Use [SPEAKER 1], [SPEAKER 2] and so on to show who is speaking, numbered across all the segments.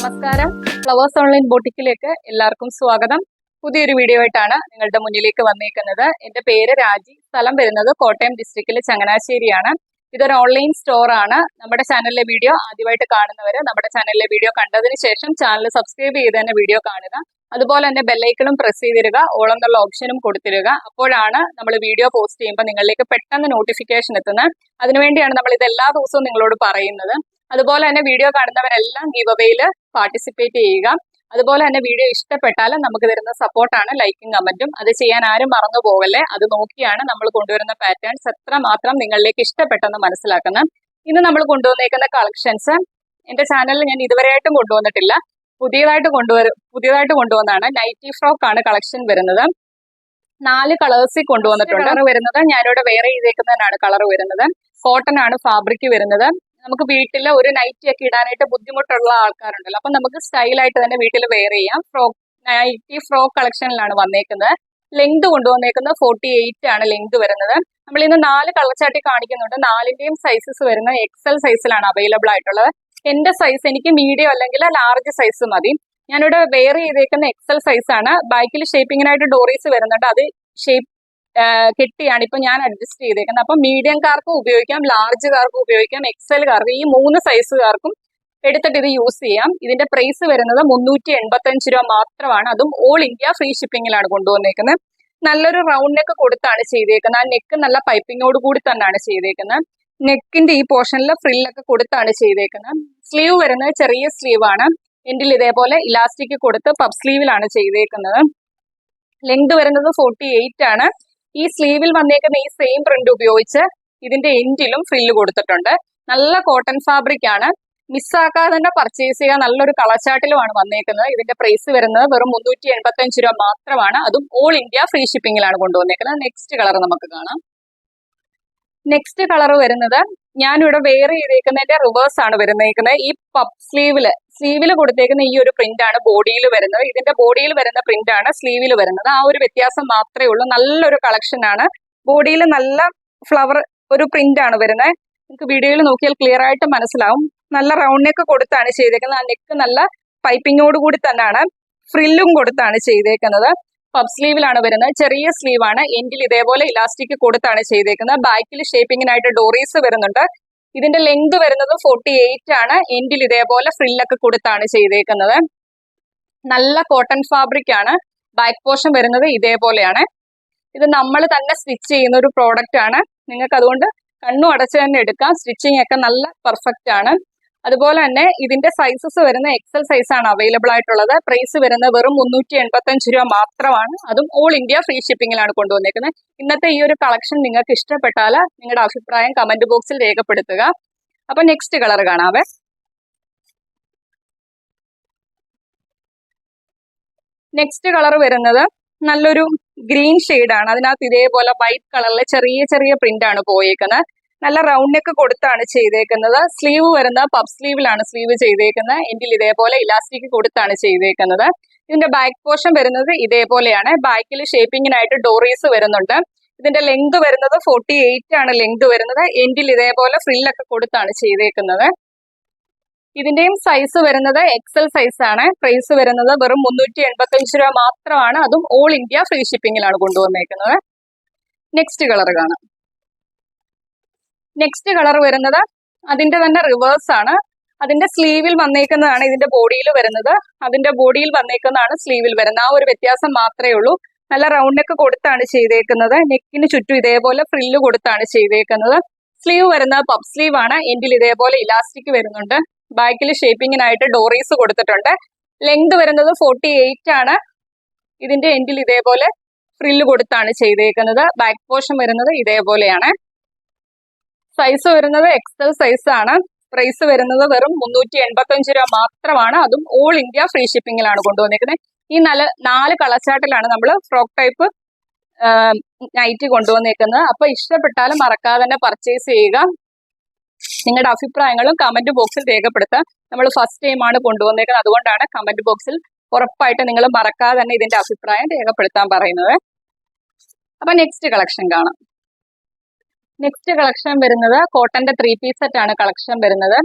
[SPEAKER 1] നമസ്കാരം. Flowers online ബോട്ടിക്കിലേക്ക് എല്ലാവർക്കും സ്വാഗതം. പുതിയൊരു വീഡിയോ ആയിട്ടാണ് നിങ്ങളുടെ മുന്നിലേക്ക് വന്നേക്കുന്നത്. എന്റെ പേര് രാജി. സ്ഥലം വരുന്നത് കോട്ടയം ഡിസ്ട്രിക്റ്റിലെ ചങ്ങനാശ്ശേരിയാണ്. ഇതൊരു ഓൺലൈൻ സ്റ്റോർ ആണ്. നമ്മുടെ ചാനലിലെ വീഡിയോ ആദ്യമായിട്ട് കാണുന്നവര് നമ്മുടെ ചാനലിലെ വീഡിയോ കണ്ടതിന് ശേഷം ചാനൽ സബ്സ്ക്രൈബ് ചെയ്ത് തന്നെ വീഡിയോ കാണുക. അതുപോലെ തന്നെ ബെല്ലൈക്കണും പ്രസ് ചെയ്തിരുക ഓൾ എന്നുള്ള ഓപ്ഷനും കൊടുത്തിരുക അപ്പോഴാണ് നമ്മൾ വീഡിയോ പോസ്റ്റ് ചെയ്യുമ്പോൾ നിങ്ങളിലേക്ക് പെട്ടെന്ന് നോട്ടിഫിക്കേഷൻ എത്തുന്നത്. അതിനുവേണ്ടിയാണ് നമ്മൾ ഇത് എല്ലാ ദിവസവും നിങ്ങളോട് പറയുന്നത്. അതുപോലെ തന്നെ വീഡിയോ കാണുന്നവരെല്ലാം ഗീവ് പാർട്ടിസിപ്പേറ്റ് ചെയ്യുക. അതുപോലെ തന്നെ വീഡിയോ ഇഷ്ടപ്പെട്ടാൽ നമുക്ക് തരുന്ന സപ്പോർട്ടാണ് ലൈക്കും കമന്റും അത് ചെയ്യാൻ ആരും മറന്നു പോകല്ലേ? അത് നോക്കിയാണ് നമ്മൾ കൊണ്ടുവരുന്ന പാറ്റേൺസ് എത്ര മാത്രം നിങ്ങളിലേക്ക് ഇഷ്ടപ്പെട്ടെന്ന് മനസ്സിലാക്കുന്നത്. ഇന്ന് നമ്മൾ കൊണ്ടുവന്നേക്കുന്ന കളക്ഷൻസ് എന്റെ ചാനലിൽ ഞാൻ ഇതുവരെയായിട്ടും കൊണ്ടുവന്നിട്ടില്ല. പുതിയതായിട്ട് കൊണ്ടുവരും പുതിയതായിട്ട് കൊണ്ടുവന്നാണ്. നൈറ്റി ഫ്രോക്ക് ആണ് കളക്ഷൻ വരുന്നത്. നാല് കളേഴ്സിൽ കൊണ്ടുവന്നിട്ടുണ്ട്. കളർ വരുന്നത്? ഞാനിവിടെ വേറെ ചെയ്തേക്കുന്നതിനാണ് കളർ വരുന്നത്. കോട്ടൺ ആണ് ഫാബ്രിക് വരുന്നത്. നമുക്ക് വീട്ടിൽ ഒരു നൈറ്റി ഒക്കെ ഇടാനായിട്ട് ബുദ്ധിമുട്ടുള്ള ആൾക്കാരുണ്ടല്ലോ. അപ്പൊ നമുക്ക് സ്റ്റൈലായിട്ട് തന്നെ വീട്ടിൽ വെയർ ചെയ്യാം. ഫ്രോക്ക് നൈറ്റി ഫ്രോക്ക് കളക്ഷനിലാണ് വന്നേക്കുന്നത്. ലെങ്ത് കൊണ്ടുവന്നേക്കുന്നത് ഫോർട്ടി എയ്റ്റ് ആണ് ലെങ്ത് വരുന്നത്. നമ്മൾ ഇന്ന് നാല് കളർച്ചാട്ടി കാണിക്കുന്നുണ്ട്. നാലിന്റെയും സൈസസ് വരുന്നത് എക്സൽ സൈസിലാണ് അവൈലബിൾ ആയിട്ടുള്ളത്. എന്റെ സൈസ് എനിക്ക് മീഡിയം അല്ലെങ്കിൽ ലാർജ് സൈസ് മതി. ഞാനിവിടെ വെയർ ചെയ്തേക്കുന്ന എക്സൽ സൈസ് ആണ്. ബാക്കിൽ ഷേപ്പിങ്ങിനായിട്ട് ഡോറീസ് വരുന്നുണ്ട്. അത് ഷേപ്പ് കെട്ടിയാണ് ഇപ്പൊ ഞാൻ അഡ്ജസ്റ്റ് ചെയ്തേക്കുന്നത്. അപ്പൊ മീഡിയം കാർക്കും ഉപയോഗിക്കാം ലാർജ് കാർക്കും ഉപയോഗിക്കാം എക്സൽകാർക്ക് ഈ മൂന്ന് സൈസുകാർക്കും എടുത്തിട്ട് ഇത് യൂസ് ചെയ്യാം. ഇതിന്റെ പ്രൈസ് വരുന്നത് മുന്നൂറ്റി എൺപത്തഞ്ച് രൂപ മാത്രമാണ്. അതും ഓൾ ഇന്ത്യ ഫ്രീ ഷിപ്പിംഗിലാണ് കൊണ്ടുവന്നേക്കുന്നത്. നല്ലൊരു റൗണ്ട് നെക്ക് കൊടുത്താണ് ചെയ്തേക്കുന്നത്. ആ നെക്ക് നല്ല പൈപ്പിങ്ങോട് കൂടി തന്നെയാണ് ചെയ്തേക്കുന്നത്. നെക്കിന്റെ ഈ പോർഷനിൽ ഫ്രില്ലൊക്കെ കൊടുത്താണ് ചെയ്തേക്കുന്നത്. സ്ലീവ് വരുന്നത് ചെറിയ സ്ലീവ് ആണ് എൻഡിൽ ഇതേപോലെ ഇലാസ്റ്റിക് കൊടുത്ത് പബ് സ്ലീവിലാണ് ചെയ്തേക്കുന്നത്. ലെങ്ത് വരുന്നത് ഫോർട്ടി ആണ്. ഈ സ്ലീവിൽ വന്നേക്കുന്ന ഈ സെയിം പ്രിന്റ് ഉപയോഗിച്ച് ഇതിന്റെ എൻഡിലും ഫ്രില്ല് കൊടുത്തിട്ടുണ്ട്. നല്ല കോട്ടൺ ഫാബ്രിക് ആണ്. മിസ്സാക്കാതെ തന്നെ പർച്ചേസ് ചെയ്യാൻ നല്ലൊരു കളച്ചാട്ടിലുമാണ് വന്നേക്കുന്നത്. ഇതിന്റെ പ്രൈസ് വരുന്നത് വെറും മുന്നൂറ്റി എൺപത്തി രൂപ മാത്രമാണ്. അതും ഓൾ ഇന്ത്യ ഫ്രീ ഷിപ്പിംഗിലാണ് കൊണ്ടുവന്നേക്കുന്നത്. നെക്സ്റ്റ് കളർ നമുക്ക് കാണാം. നെക്സ്റ്റ് കളർ വരുന്നത് ഞാനിവിടെ വെയർ ചെയ്തേക്കുന്നതിന്റെ റിവേഴ്സ് ആണ് വരുന്നേക്കുന്നത്. ഈ പപ്പ് സ്ലീവിൽ സ്ലീവിൽ കൊടുത്തേക്കുന്ന ഈ ഒരു പ്രിന്റ് ആണ് ബോഡിയിൽ വരുന്നത്. ഇതിന്റെ ബോഡിയിൽ വരുന്ന പ്രിന്റ് ആണ് സ്ലീവിൽ വരുന്നത്. ആ ഒരു വ്യത്യാസം മാത്രമേ ഉള്ളൂ. നല്ലൊരു കളക്ഷൻ ആണ്. ബോഡിയിൽ നല്ല ഫ്ലവർ ഒരു പ്രിന്റ് ആണ് വരുന്നത്. നിങ്ങൾക്ക് വീഡിയോയിൽ നോക്കിയാൽ ക്ലിയർ ആയിട്ട് മനസ്സിലാവും. നല്ല റൗണ്ട് നെക്ക് കൊടുത്താണ് ചെയ്തേക്കുന്നത്. ആ നെക്ക് നല്ല പൈപ്പിങ്ങോട് കൂടി തന്നെയാണ് ഫ്രില്ലും കൊടുത്താണ് ചെയ്തേക്കുന്നത്. പബ് സ്ലീവിലാണ് വരുന്നത്. ചെറിയ സ്ലീവ് ആണ് എൻഡിൽ ഇതേപോലെ ഇലാസ്റ്റിക് കൊടുത്താണ് ചെയ്തേക്കുന്നത്. ബാക്കിൽ ഷേപ്പിങ്ങിനായിട്ട് ഡോറീസ് വരുന്നുണ്ട്. ഇതിന്റെ ലെങ്ത് വരുന്നത് ഫോർട്ടി എയ്റ്റ് ആണ്. എൻഡിൽ ഇതേപോലെ ഫ്രില്ലൊക്കെ കൊടുത്താണ് ചെയ്തേക്കുന്നത്. നല്ല കോട്ടൺ ഫാബ്രിക് ആണ് ബാക്ക് പോർഷൻ വരുന്നത് ഇതേപോലെയാണ്. ഇത് നമ്മൾ തന്നെ സ്റ്റിച്ച് ചെയ്യുന്ന ഒരു പ്രോഡക്റ്റ് ആണ് നിങ്ങൾക്ക് അതുകൊണ്ട് കണ്ണും അടച്ച് തന്നെ എടുക്കാം. സ്റ്റിച്ചിങ് ഒക്കെ നല്ല പെർഫെക്റ്റ് ആണ് അതുപോലെ തന്നെ ഇതിന്റെ സൈസസ് വരുന്ന എക്സൽ സൈസ് ആണ് അവൈലബിൾ ആയിട്ടുള്ളത്. പ്രൈസ് വരുന്ന വെറും മുന്നൂറ്റി എൺപത്തഞ്ച് രൂപ മാത്രമാണ്. അതും ഓൾ ഇന്ത്യ ഫ്രീ ഷിപ്പിംഗിലാണ് കൊണ്ടുവന്നേക്കുന്നത്. ഇന്നത്തെ ഈ ഒരു കളക്ഷൻ നിങ്ങൾക്ക് ഇഷ്ടപ്പെട്ടാൽ നിങ്ങളുടെ അഭിപ്രായം കമന്റ് ബോക്സിൽ രേഖപ്പെടുത്തുക. അപ്പൊ നെക്സ്റ്റ് കളർ കാണാവേ. നെക്സ്റ്റ് കളർ വരുന്നത് നല്ലൊരു ഗ്രീൻ ആണ്. അതിനകത്ത് ഇതേപോലെ വൈറ്റ് കളറിലെ ചെറിയ ചെറിയ പ്രിന്റ് ആണ് പോയേക്കുന്നത്. നല്ല റൗണ്ട് നെക്ക് കൊടുത്താണ് ചെയ്തേക്കുന്നത്. സ്ലീവ് വരുന്ന പബ് സ്ലീവിലാണ് സ്ലീവ് ചെയ്തേക്കുന്നത്. എൻഡിൽ ഇതേപോലെ ഇലാസ്റ്റിക് കൊടുത്താണ് ചെയ്തേക്കുന്നത്. ഇതിന്റെ ബാക്ക് പോർഷൻ വരുന്നത് ഇതേപോലെയാണ്. ബാക്കിൽ ഷേപ്പിങ്ങിനായിട്ട് ഡോറീസ് വരുന്നുണ്ട്. ഇതിന്റെ ലെങ്ത് വരുന്നത് ഫോർട്ടി എയ്റ്റ് ആണ് ലെങ്ത് വരുന്നത്. എൻഡിൽ ഇതേപോലെ ഫ്രില്ലൊക്കെ കൊടുത്താണ് ചെയ്തേക്കുന്നത്. ഇതിന്റെയും സൈസ് വരുന്നത് എക്സൽ സൈസ് ആണ്. പ്രൈസ് വരുന്നത് വെറും മുന്നൂറ്റി എൺപത്തി രൂപ മാത്രമാണ്. അതും ഓൾ ഇന്ത്യ ഫ്രീ ഷിപ്പിംഗിലാണ് കൊണ്ടുവന്നേക്കുന്നത്. നെക്സ്റ്റ് കളർ കാണാം. നെക്സ്റ്റ് കളർ വരുന്നത് അതിന്റെ തന്നെ റിവേഴ്സ് ആണ്. അതിന്റെ സ്ലീവിൽ വന്നേക്കുന്നതാണ് ഇതിന്റെ ബോഡിയിൽ വരുന്നത്. അതിന്റെ ബോഡിയിൽ വന്നേക്കുന്നതാണ് സ്ലീവിൽ വരുന്നത്. ആ ഒരു വ്യത്യാസം മാത്രമേ ഉള്ളൂ. നല്ല റൗണ്ട് നെക്ക് കൊടുത്താണ് ചെയ്തേക്കുന്നത്. നെക്കിന് ചുറ്റും ഇതേപോലെ ഫ്രില്ല് കൊടുത്താണ് ചെയ്തേക്കുന്നത്. സ്ലീവ് വരുന്നത് പബ് സ്ലീവ് ആണ്. എൻഡിൽ ഇതേപോലെ ഇലാസ്റ്റിക് വരുന്നുണ്ട്. ബാക്കിൽ ഷേപ്പിങ്ങിനായിട്ട് ഡോറീസ് കൊടുത്തിട്ടുണ്ട്. ലെങ്ത് വരുന്നത് ഫോർട്ടി എയ്റ്റ് ആണ്. ഇതിന്റെ എൻഡിൽ ഇതേപോലെ ഫ്രില്ല് കൊടുത്താണ് ചെയ്തേക്കുന്നത്. ബാക്ക് പോർഷൻ വരുന്നത് ഇതേപോലെയാണ്. സൈസ് വരുന്നത് എക്സൽ സൈസ് ആണ്. പ്രൈസ് വരുന്നത് വെറും മുന്നൂറ്റി എൺപത്തി അഞ്ച് രൂപ മാത്രമാണ്. അതും ഓൾ ഇന്ത്യ ഫ്രീ ഷിപ്പിംഗിലാണ് കൊണ്ടുവന്നിരിക്കുന്നത് ഈ നല്ല നാല് കളച്ചാട്ടിലാണ് നമ്മൾ ഫ്രോക്ക് ടൈപ്പ് നൈറ്റ് കൊണ്ടുവന്നേക്കുന്നത് അപ്പൊ ഇഷ്ടപ്പെട്ടാലും മറക്കാതെ തന്നെ പർച്ചേസ് ചെയ്യുക. നിങ്ങളുടെ അഭിപ്രായങ്ങളും കമന്റ് ബോക്സിൽ രേഖപ്പെടുത്താം നമ്മൾ ഫസ്റ്റ് ടൈം ആണ് കൊണ്ടുവന്നേക്കുന്നത്. അതുകൊണ്ടാണ് കമന്റ് ബോക്സിൽ ഉറപ്പായിട്ട് നിങ്ങൾ മറക്കാതെ തന്നെ ഇതിന്റെ അഭിപ്രായം രേഖപ്പെടുത്താൻ പറയുന്നത്. അപ്പൊ നെക്സ്റ്റ് കളക്ഷൻ കാണാം. നെക്സ്റ്റ് കളക്ഷൻ വരുന്നത് കോട്ടന്റെ ത്രീ പീസ് സെറ്റ് ആണ് കളക്ഷൻ വരുന്നത്.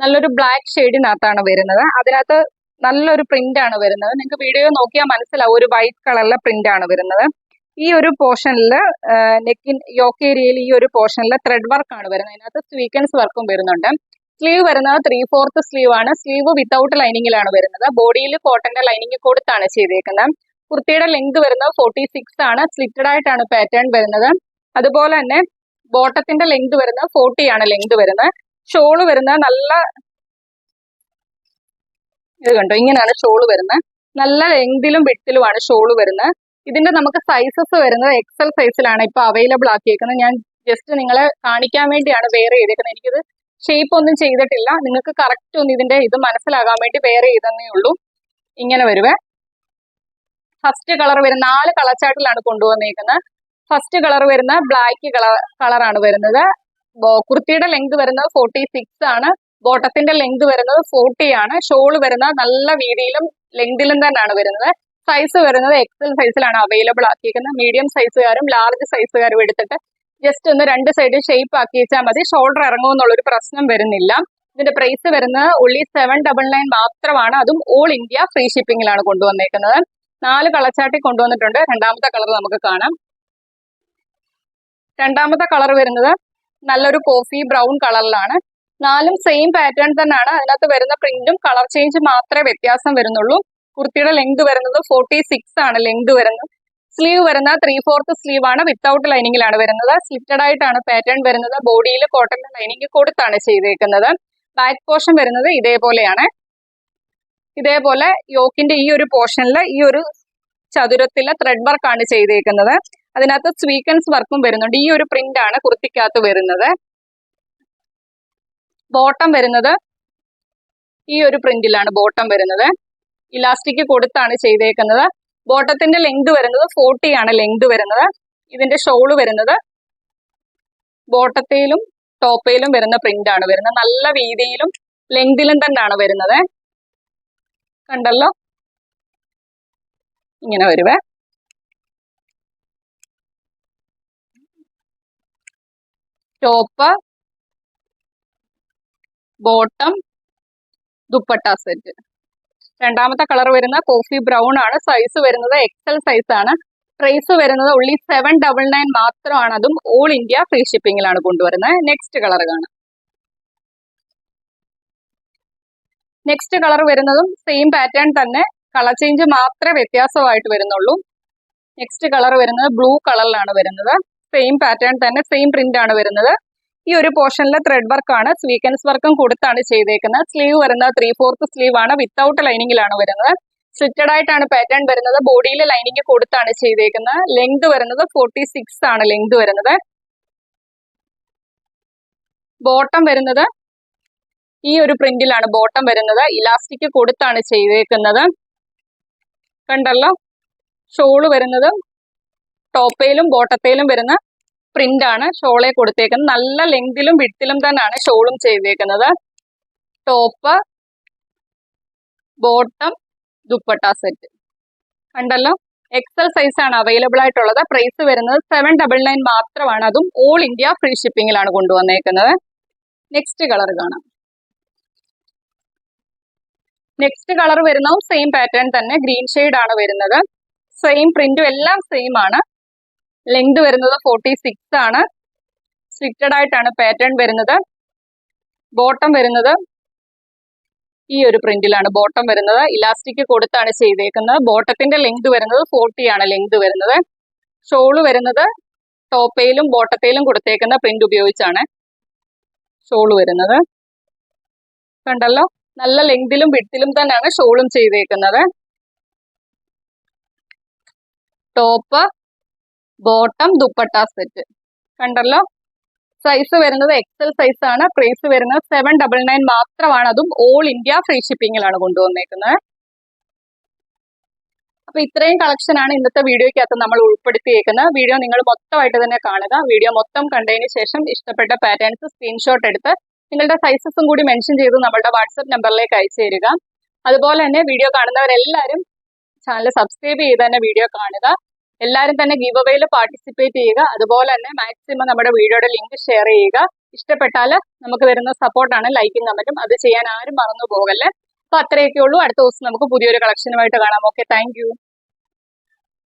[SPEAKER 1] നല്ലൊരു ബ്ലാക്ക് ഷെയ്ഡിനകത്താണ് വരുന്നത്. അതിനകത്ത് നല്ലൊരു പ്രിന്റ് ആണ് വരുന്നത്. നിങ്ങൾക്ക് വീഡിയോ നോക്കിയാൽ മനസ്സിലാവും. ഒരു വൈറ്റ് കളറിലെ പ്രിന്റ് ആണ് വരുന്നത്. ഈ ഒരു പോർഷനിൽ നെക്കിൻ യോക്ക് ഏരിയയിൽ ഈ ഒരു പോർഷനിൽ ത്രെഡ് വർക്ക് ആണ് വരുന്നത്. അതിനകത്ത് സ്വീക്കൻസ് വർക്കും വരുന്നുണ്ട്. സ്ലീവ് വരുന്നത് ത്രീ ഫോർത്ത് സ്ലീവ് ആണ് സ്ലീവ് വിത്തൗട്ട് ലൈനിങ്ങിലാണ് വരുന്നത്. ബോഡിയിൽ കോട്ടന്റെ ലൈനിങ് കൊടുത്താണ് ചെയ്തേക്കുന്നത്. കുർത്തിയുടെ ലെങ്ത് വരുന്നത് ഫോർട്ടി സിക്സ് ആണ്. സ്ലിറ്റഡ് ആയിട്ടാണ് പാറ്റേൺ വരുന്നത്. അതുപോലെ തന്നെ ബോട്ടത്തിന്റെ ലെങ്ത് വരുന്നത് ഫോർട്ടി ആണ് ലെങ്ത് വരുന്നത്. ഷോൾ വരുന്നത് നല്ല ഇത് കണ്ടോ? ഇങ്ങനെയാണ് ഷോൾ വരുന്നത്. നല്ല ലെങ്തിലും വിട്ടിലുമാണ് ഷോൾ വരുന്നത്. ഇതിന്റെ നമുക്ക് സൈസസ് വരുന്നത് എക്സൽ സൈസിലാണ് ഇപ്പൊ അവൈലബിൾ ആക്കിയേക്കുന്നത്. ഞാൻ ജസ്റ്റ് നിങ്ങളെ കാണിക്കാൻ വേണ്ടിയാണ് വെയർ ചെയ്തേക്കുന്നത്. എനിക്കിത് ഷേപ്പ് ഒന്നും ചെയ്തിട്ടില്ല. നിങ്ങൾക്ക് കറക്റ്റ് ഒന്ന് ഇതിന്റെ ഇത് മനസ്സിലാകാൻ വേണ്ടി വേറെ ചെയ്തതേ ഉള്ളൂ. ഇങ്ങനെ വരുവേ. ഫസ്റ്റ് കളർ വരുന്ന നാല് കളർ ചാർട്ടിലാണ് കൊണ്ടുവന്നേക്കുന്നത്. ഫസ്റ്റ് കളർ വരുന്ന ബ്ലാക്ക് കളർ കളറാണ് വരുന്നത്. കുർത്തിയുടെ ലെങ്ത് വരുന്നത് ഫോർട്ടി സിക്സ് ആണ്. ബോട്ടത്തിന്റെ ലെങ്ത് വരുന്നത് ഫോർട്ടി ആണ്. ഷോൾ വരുന്ന നല്ല വീതിയിലും ലെങ്തിലും തന്നെയാണ് വരുന്നത്. സൈസ് വരുന്നത് എക്സൽ സൈസിലാണ് അവൈലബിൾ ആക്കിയിരിക്കുന്നത്. മീഡിയം സൈസുകാരും ലാർജ് സൈസുകാരും എടുത്തിട്ട് ജസ്റ്റ് ഒന്ന് രണ്ട് സൈഡ് ഷേപ്പ് ആക്കി വെച്ചാൽ മതി ഷോൾഡർ ഇറങ്ങുമെന്നുള്ളൊരു പ്രശ്നം വരുന്നില്ല. ഇതിന്റെ പ്രൈസ് വരുന്നത് ഉള്ളി സെവൻ ഡബിൾ നയൻ മാത്രമാണ്. അതും ഓൾ ഇന്ത്യ ഫ്രീ ഷിപ്പിംഗിലാണ് കൊണ്ടുവന്നേക്കുന്നത്. നാല് കളച്ചാട്ടി കൊണ്ടുവന്നിട്ടുണ്ട്. രണ്ടാമത്തെ കളർ നമുക്ക് കാണാം. രണ്ടാമത്തെ കളർ വരുന്നത് നല്ലൊരു കോഫി ബ്രൗൺ കളറിലാണ്. നാലും സെയിം പാറ്റേൺ തന്നെയാണ്. അതിനകത്ത് വരുന്ന പ്രിന്റും കളർ ചേഞ്ച് മാത്രമേ വ്യത്യാസം വരുന്നുള്ളൂ. കുർത്തിയുടെ ലെങ്ത് വരുന്നത് ഫോർട്ടി സിക്സ് ആണ് ലെങ്ത് വരുന്നത്. സ്ലീവ് വരുന്ന ത്രീ ഫോർത്ത് സ്ലീവ് ആണ് വിത്തൗട്ട് ലൈനിങ്ങിലാണ് വരുന്നത്. സ്ലിറ്റഡ് ആയിട്ടാണ് പാറ്റേൺ വരുന്നത്. ബോഡിയിൽ കോട്ടൺ ലൈനിങ് കൊടുത്താണ് ചെയ്തേക്കുന്നത്. ബാക്ക് പോർഷൻ വരുന്നത് ഇതേപോലെയാണ്. ഇതേപോലെ യോക്കിന്റെ ഈ ഒരു പോർഷനിൽ ഈ ഒരു ചതുരത്തിലെ ത്രെഡ് വർക്കാണ് ചെയ്തേക്കുന്നത്. അതിനകത്ത് സ്വീക്കൻസ് വർക്കും വരുന്നുണ്ട്. ഈ ഒരു പ്രിന്റ് ആണ് കുർത്തിക്കകത്ത് വരുന്നത്. ബോട്ടം വരുന്നത് ഈ ഒരു പ്രിന്റിലാണ് ബോട്ടം വരുന്നത്. ഇലാസ്റ്റിക് കൊടുത്താണ് ചെയ്തേക്കുന്നത്. ബോട്ടത്തിന്റെ ലെങ്ത് വരുന്നത് ഫോർട്ടി ആണ് ലെങ്ത് വരുന്നത്. ഇതിന്റെ ഷോൾ വരുന്നത് ബോട്ടത്തിലും ടോപ്പയിലും വരുന്ന പ്രിന്റ് ആണ് വരുന്നത്. നല്ല വീതിയിലും ലെങ്തിലും തന്നെയാണ് വരുന്നത്. കണ്ടല്ലോ? ഇങ്ങനെ വരുവേ. Top bottom dupatta set. രണ്ടാമത്തെ കളർ വരുന്ന കോഫി ബ്രൗൺ ആണ്. സൈസ് വരുന്നത് എക്സൽ സൈസ് ആണ്. പ്രൈസ് വരുന്നത് ഉള്ളി സെവൻ ഡബിൾ നയൻ മാത്രമാണ്. അതും ഓൾ ഇന്ത്യ ഫ്രീ ഷിപ്പിംഗിലാണ് കൊണ്ടുവരുന്നത്. നെക്സ്റ്റ് കളർ കാണാം. നെക്സ്റ്റ് കളർ വരുന്നതും സെയിം പാറ്റേൺ തന്നെ. കളർ ചേഞ്ച് മാത്രമേ വ്യത്യാസമായിട്ട് വരുന്നുള്ളൂ. നെക്സ്റ്റ് കളർ വരുന്നത് ബ്ലൂ കളറിലാണ് വരുന്നത്. സെയിം പാറ്റേൺ തന്നെ സെയിം പ്രിന്റ് ആണ് വരുന്നത്. ഈ ഒരു പോർഷനിലെ ത്രെഡ് വർക്ക് ആണ്. സ്വീക്കൻസ് വർക്കും കൊടുത്താണ് ചെയ്തേക്കുന്നത്. സ്ലീവ് വരുന്നത് ത്രീ ഫോർത്ത് സ്ലീവ് ആണ് വിത്തൗട്ട് ലൈനിങ്ങിലാണ് വരുന്നത്. സ്റ്റിറ്റഡ് ആയിട്ടാണ് പാറ്റേൺ വരുന്നത്. ബോഡിയിൽ ലൈനിങ് കൊടുത്താണ് ചെയ്തേക്കുന്നത്. ലെങ്ത് വരുന്നത് ഫോർട്ടി സിക്സ് ആണ് ലെങ്ത് വരുന്നത്. ബോട്ടം വരുന്നത് ഈ ഒരു പ്രിന്റിലാണ് ബോട്ടം വരുന്നത്. ഇലാസ്റ്റിക് കൊടുത്താണ് ചെയ്തേക്കുന്നത്. കണ്ടല്ലോ? ഷോൾ വരുന്നത് ടോപ്പയിലും ബോട്ടത്തയിലും വരുന്ന പ്രിന്റ് ആണ് ഷോളെ കൊടുത്തേക്കുന്നത്. നല്ല ലെങ്തിലും വിട്ടിലും തന്നെയാണ് ഷോളും ചെയ്തേക്കുന്നത്. ടോപ്പ് ബോട്ടം ദുപ്പട്ട സെറ്റ് കണ്ടല്ലോ? എക്സൽ സൈസ് ആണ് അവൈലബിൾ ആയിട്ടുള്ളത്. പ്രൈസ് വരുന്നത് സെവൻ ഡബിൾ നയൻ മാത്രമാണ്. അതും ഓൾ ഇന്ത്യ ഫ്രീ ഷിപ്പിംഗിലാണ് കൊണ്ടുവന്നേക്കുന്നത്. നെക്സ്റ്റ് കളർ കാണാം. നെക്സ്റ്റ് കളർ വരുന്നതും സെയിം പാറ്റേൺ തന്നെ. ഗ്രീൻ ഷെയ്ഡ് ആണ് വരുന്നത്. സെയിം പ്രിന്റും എല്ലാം സെയിം ആണ്. ലെങ്ത് വരുന്നത് ഫോർട്ടി സിക്സ് ആണ്. സ്ട്രിക്റ്റഡ് ആയിട്ടാണ് പാറ്റേൺ വരുന്നത്. ബോട്ടം വരുന്നത് ഈ ഒരു പ്രിന്റിലാണ് ബോട്ടം വരുന്നത്. ഇലാസ്റ്റിക് കൊടുത്താണ് ചെയ്തേക്കുന്നത്. ബോട്ടത്തിന്റെ ലെങ്ത് വരുന്നത് ഫോർട്ടി ആണ് ലെങ്ത് വരുന്നത്. ഷോൾ വരുന്നത് ടോപ്പയിലും ബോട്ടത്തേലും കൊടുത്തേക്കുന്ന പ്രിന്റ് ഉപയോഗിച്ചാണ് ഷോൾ വരുന്നത്. കണ്ടല്ലോ? നല്ല ലെങ്തിലും വിട്ടിലും തന്നെയാണ് ഷോളും ചെയ്തേക്കുന്നത്. Top bottom dupatta set. കണ്ടല്ലോ? സൈസ് വരുന്നത് എക്സൽ സൈസ് ആണ്. പ്രൈസ് വരുന്നത് സെവൻ ഡബിൾ നയൻ മാത്രമാണ്. അതും ഓൾ ഇന്ത്യ ഫ്രീ ഷിപ്പിംഗിലാണ് കൊണ്ടുവന്നേക്കുന്നത്. അപ്പൊ ഇത്രയും കളക്ഷൻ ആണ് ഇന്നത്തെ വീഡിയോയ്ക്കകത്ത് നമ്മൾ ഉൾപ്പെടുത്തിയേക്കുന്നത്. വീഡിയോ നിങ്ങൾ മൊത്തമായിട്ട് തന്നെ കാണുക. വീഡിയോ മൊത്തം കണ്ടതിന് ശേഷം ഇഷ്ടപ്പെട്ട പാറ്റേൺസ് സ്ക്രീൻഷോട്ട് എടുത്ത് നിങ്ങളുടെ സൈസസും കൂടി മെൻഷൻ ചെയ്ത് നമ്മളുടെ വാട്സപ്പ് നമ്പറിലേക്ക് അയച്ചു തരിക. അതുപോലെ തന്നെ വീഡിയോ കാണുന്നവരെല്ലാവരും ചാനൽ സബ്സ്ക്രൈബ് ചെയ്ത് തന്നെ വീഡിയോ കാണുക. എല്ലാവരും തന്നെ ഗീവ് അവയിൽ പാർട്ടിസിപ്പേറ്റ് ചെയ്യുക. അതുപോലെ തന്നെ മാക്സിമം നമ്മുടെ വീഡിയോയുടെ ലിങ്ക് ഷെയർ ചെയ്യുക. ഇഷ്ടപ്പെട്ടാൽ നമുക്ക് വരുന്ന സപ്പോർട്ടാണ് ലൈക്കും കമന്റും അത് ചെയ്യാൻ ആരും മറന്നു പോകല്ലേ അപ്പൊ അത്രയൊക്കെ ഉള്ളൂ. അടുത്ത ദിവസം നമുക്ക് പുതിയൊരു കളക്ഷനുമായിട്ട് കാണാം. Okay thank